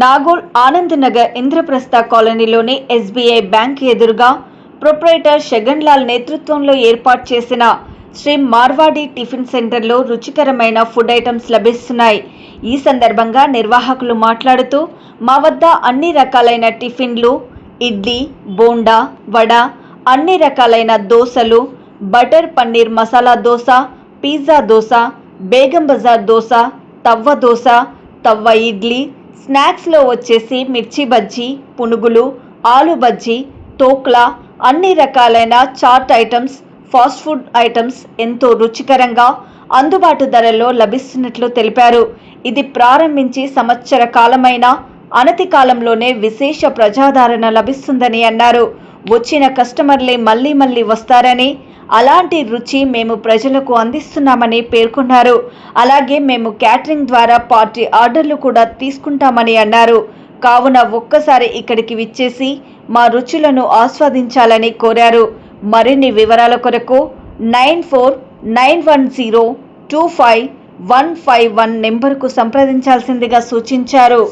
నాగోల్ ఆనంద్ నగర్ ఇంద్రప్రస్థ కాలనీలోని SBI bank ఎదురుగా proprietor Shagan Lal నేతృత్వంలో ఏర్పాటు చేసిన శ్రీ మార్వాడి టిఫిన్ సెంటర్లో రుచికరమైన ఫుడ్ ఐటమ్స్ లభిస్తున్నాయి. ఈ సందర్భంగా నిర్వాహకులు మాట్లాడుతూ మా వద్ద అన్ని రకాలైన టిఫిన్లు ఇడ్లీ బోండా వడ అన్ని రకాలైన దోశలు బటర్ పన్నీర్ మసాలా దోశ పిజ్జా దోశ బేగం బజార్ దోశ తవ్వ దోశ తవ్వ ఇడ్లీ స్నాక్స్లో వచ్చేసి మిర్చి బజ్జీ పునుగులు ఆలు బజ్జీ తోక్లా అన్ని రకాలైన chaat items fast food items ఎంతో రుచికరంగా అందుబాటు ధరల్లో లభిస్తున్నట్లు తెలిపారు. ఇది ప్రారంభించి సంవత్సర కాలమైన అనతి కాలంలోనే విశేష ప్రజాదరణ లభిస్తుందని అన్నారు. వచ్చిన కస్టమర్లే మళ్ళీ మళ్ళీ వస్తారని అలాంటి రుచి మేము ప్రజలకు అందిస్తున్నామని పేర్కొన్నారు. అలాగే మేము క్యాటరింగ్ ద్వారా పార్టీ ఆర్డర్లు కూడా తీసుకుంటామని అన్నారు. కావున ఒక్కసారి ఇక్కడికి విచ్చేసి మా రుచులను ఆస్వాదించాలని కోరారు. మరిన్ని వివరాల కొరకు nine four nine one zero two five one five one నెంబర్కు సంప్రదించాల్సిందిగా సూచించారు.